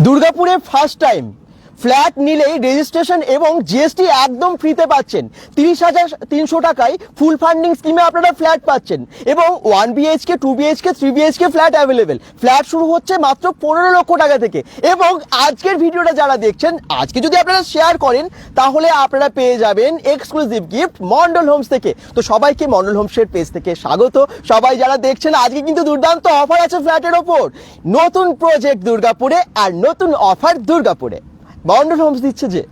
দুর্গাপুরে first time flat নিলেই registration এবং জিএসটি একদম ফ্রিতে পাচ্ছেন। তিরিশ হাজার তিনশো টাকায় ফুল ফান্ডিং স্কিমে আপনারা ফ্ল্যাট পাচ্ছেন এবং one BHK two BHK three BHK flat available flat শুরু হচ্ছে মাত্র পনেরো লক্ষ টাকা থেকে এবং আজকের ভিডিওটা যারা দেখছেন, আজকে যদি আপনারা শেয়ার করেন, তাহলে আপনারা পেয়ে যাবেন এক্সক্লুসিভ গিফট মন্ডল হোমস থেকে। তো সবাইকে মন্ডল হোমসের পেজ থেকে স্বাগত। সবাই যারা দেখছেন, আজকে কিন্তু দুর্দান্ত অফার আছে ফ্ল্যাটের ওপর। নতুন প্রজেক্ট দুর্গাপুরে আর নতুন অফার দুর্গাপুরে। মন্ডল হোমস দিচ্ছে যে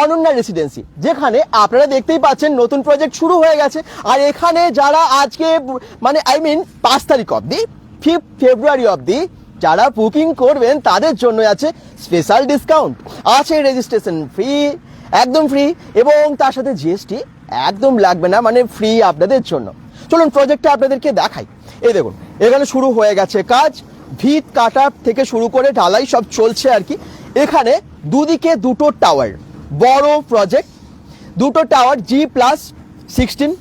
অনন্যা রেসিডেন্সি যেখানে আপনারা দেখতেই পাচ্ছেন নতুন প্রজেক্ট শুরু হয়ে গেছে। আর এখানে যারা আজকে মানে আই মিন পাঁচ তারিখ অবধি ফিফথ ফেব্রুয়ারি অবধি যারা বুকিং করবেন, তাদের জন্য আছে স্পেশাল ডিসকাউন্ট আছে রেজিস্ট্রেশন ফ্রি একদম ফ্রি এবং তার সাথে জিএসটি একদম লাগবে না মানে ফ্রি আপনাদের জন্য। চলুন প্রজেক্টটা আপনাদেরকে দেখাই। এই দেখুন, এখানে শুরু হয়ে গেছে কাজ, ভিত কাটা থেকে শুরু করে ঢালাই সব চলছে আর কি। এখানে দুদিকে দুটো টাওয়ার বড় প্রজেক্ট দুটো tower G plus sixteen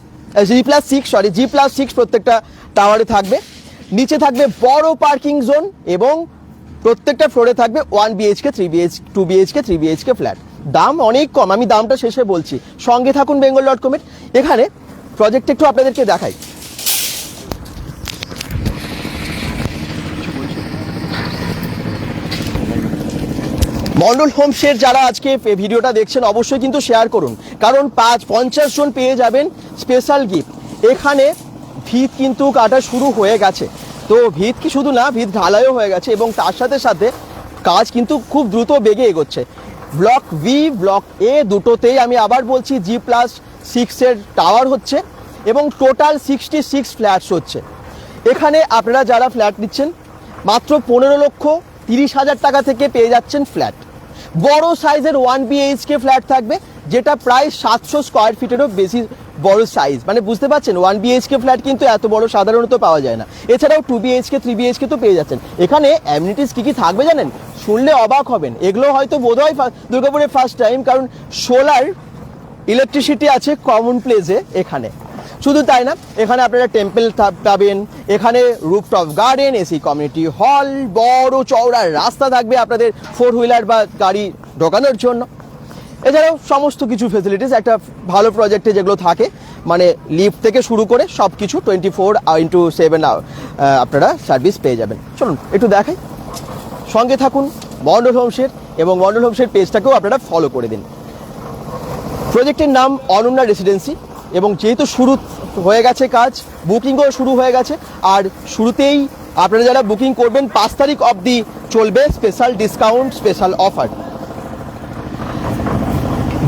G plus six sorry G plus six প্রত্যেকটা টাওয়ারে থাকবে। নিচে থাকবে বড় পার্কিং জোন এবং প্রত্যেকটা ফ্লোরে থাকবে one BHK three BH two BHK three BHK flat দাম অনেক কম, আমি দামটা শেষে বলছি। সঙ্গে থাকুন বেঙ্গল ডট কমের এখানে প্রজেক্ট একটু আপনাদেরকে দেখাই। মন্ডল হোমসের যারা আজকে ভিডিওটা দেখছেন, অবশ্যই কিন্তু শেয়ার করুন। কারণ পাঁচ পঞ্চাশ জন পেয়ে যাবেন স্পেশাল গিফট এখানে ভিত কিন্তু কাটা শুরু হয়ে গেছে। তো ভিত কি শুধু না, ভিত ঢালাইও হয়ে গেছে এবং তার সাথে সাথে কাজ কিন্তু খুব দ্রুত বেগে এগোচ্ছে। ব্লক ভি ব্লক এ দুটোতেই আমি আবার বলছি জি প্লাস সিক্সের টাওয়ার হচ্ছে এবং টোটাল সিক্সটি সিক্স ফ্ল্যাটস হচ্ছে। এখানে আপনারা যারা ফ্ল্যাট নিচ্ছেন, মাত্র পনেরো লক্ষ তিরিশ হাজার টাকা থেকে পেয়ে যাচ্ছেন ফ্ল্যাট বড় সাইজের ওয়ান বিএইচকে ফ্ল্যাট থাকবে, যেটা প্রায় সাতশো স্কোয়ার ফিটেরও বেশি বড় সাইজ মানে বুঝতে পারছেন ওয়ান বিএইচকে ফ্ল্যাট কিন্তু এত বড় সাধারণত পাওয়া যায় না। এছাড়াও টু বিএইচকে থ্রি বিএইচকে তো পেয়ে যাচ্ছেন। এখানে অ্যামিনিটিস কী কী থাকবে জানেন? শুনলে অবাক হবেন। এগুলো হয়তো বোধহয় ফা- দুর্গাপুরে ফার্স্ট টাইম কারণ সোলার ইলেকট্রিসিটি আছে কমন প্লেসে এখানে। শুধু তাই না, এখানে আপনারা টেম্পল পাবেন এখানে rooftop garden AC community hall বড় চওড়া রাস্তা থাকবে আপনাদের ফোর হুইলার বা গাড়ি ঢোকানোর জন্য। এছাড়াও সমস্ত কিছু ফেসিলিটিস একটা ভালো প্রজেক্টে যেগুলো থাকে মানে লিফট থেকে শুরু করে সব কিছু টোয়েন্টি ফোর ইন্টু সেভেন আপনারা সার্ভিস পেয়ে যাবেন। চলুন, একটু দেখাই। সঙ্গে থাকুন মন্ডল হোমসের, এবং মন্ডল হোমসের পেজটাকেও আপনারা ফলো করে দিন। প্রজেক্টের নাম অনন্যা রেসিডেন্সি এবং যেহেতু শুরু হয়ে গেছে কাজ, বুকিংও শুরু হয়ে গেছে, আর শুরুতেই আপনারা যারা বুকিং করবেন, পাঁচ তারিখ অবধি চলবে স্পেশাল ডিসকাউন্ট স্পেশাল অফার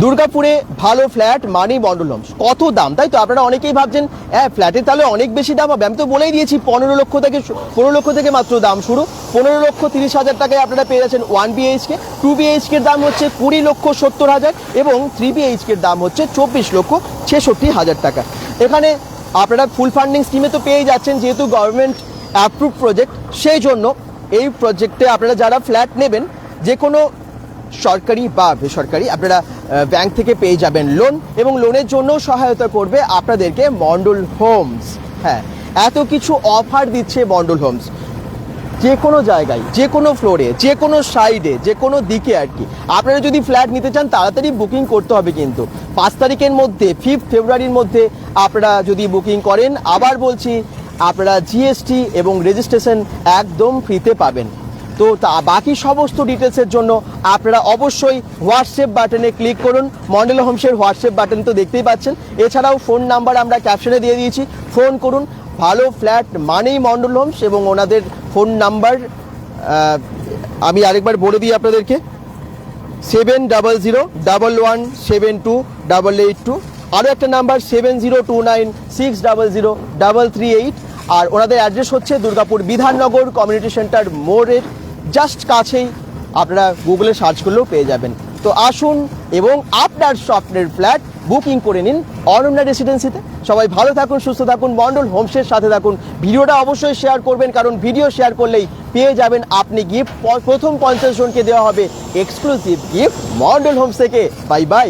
দুর্গাপুরে ভালো ফ্ল্যাট মানি মন্ডল হোমস কত দাম? তাই তো আপনারা অনেকেই ভাবছেন হ্যাঁ ফ্ল্যাটের তাহলে অনেক বেশি দাম হবে। আমি তো বলেই দিয়েছি, পনেরো লক্ষ থেকে পনেরো লক্ষ থেকে মাত্র দাম শুরু। পনেরো লক্ষ তিরিশ হাজার টাকায় আপনারা পেয়ে যাচ্ছেন ওয়ান বিএইচকে টু বিএইচকের দাম হচ্ছে কুড়ি লক্ষ সত্তর হাজার এবং থ্রি বিএইচকের দাম হচ্ছে চব্বিশ লক্ষ ছেষট্টি হাজার টাকা। এখানে আপনারা ফুল ফান্ডিং স্কিমে তো পেয়ে যাচ্ছেন, যেহেতু গভর্নমেন্ট অ্যাপ্রুভ প্রজেক্ট সেই জন্য এই প্রজেক্টে আপনারা যারা ফ্ল্যাট নেবেন যে কোনো সরকারি বা বেসরকারি আপনারা ব্যাংক থেকে পেয়ে যাবেন লোন এবং লোনের জন্য সহায়তা করবে আপনাদেরকে মন্ডল হোমস হ্যাঁ এত কিছু অফার দিচ্ছে মন্ডল হোমস যে কোনো জায়গায়, যে কোনো ফ্লোরে যে কোনো সাইডে যে কোনো দিকে আর কি। আপনারা যদি ফ্ল্যাট নিতে চান, তাড়াতাড়ি বুকিং করতে হবে কিন্তু। পাঁচ তারিখের মধ্যে ফিফথ ফেব্রুয়ারির মধ্যে আপনারা যদি বুকিং করেন, আবার বলছি, আপনারা জিএসটি এবং রেজিস্ট্রেশন একদম ফ্রিতে পাবেন। তো তা, বাকি সমস্ত ডিটেলসের জন্য আপনারা অবশ্যই হোয়াটসঅ্যাপ বাটনে ক্লিক করুন। মন্ডল হোমসের হোয়াটসঅ্যাপ বাটন তো দেখতেই পাচ্ছেন। এছাড়াও ফোন নাম্বার আমরা ক্যাপশনে দিয়ে দিয়েছি। ফোন করুন। ভালো ফ্ল্যাট মানেই মন্ডল হোমস এবং ওনাদের ফোন নাম্বার আমি আরেকবার বলে দিই আপনাদেরকে seven double zero double one seven two double eight two আরও একটা number seven zero two nine six double zero double three eight আর ওনাদের অ্যাড্রেস হচ্ছে দুর্গাপুর বিধাননগর কমিউনিটি সেন্টার মোড়ের জাস্ট কাছেই, আপনারা গুগলে সার্চ করলেও পেয়ে যাবেন। তো আসুন এবং আপনার স্বপ্নের ফ্ল্যাট বুকিং করে নিন অনন্যা রেসিডেন্সিতে সবাই ভালো থাকুন, সুস্থ থাকুন মন্ডল হোমসের সাথে থাকুন। ভিডিওটা অবশ্যই শেয়ার করবেন, কারণ ভিডিও শেয়ার করলেই পেয়ে যাবেন আপনি গিফট প্রথম পঞ্চাশ জনকে দেওয়া হবে এক্সক্লুসিভ গিফট মন্ডল হোমস থেকে। Bye bye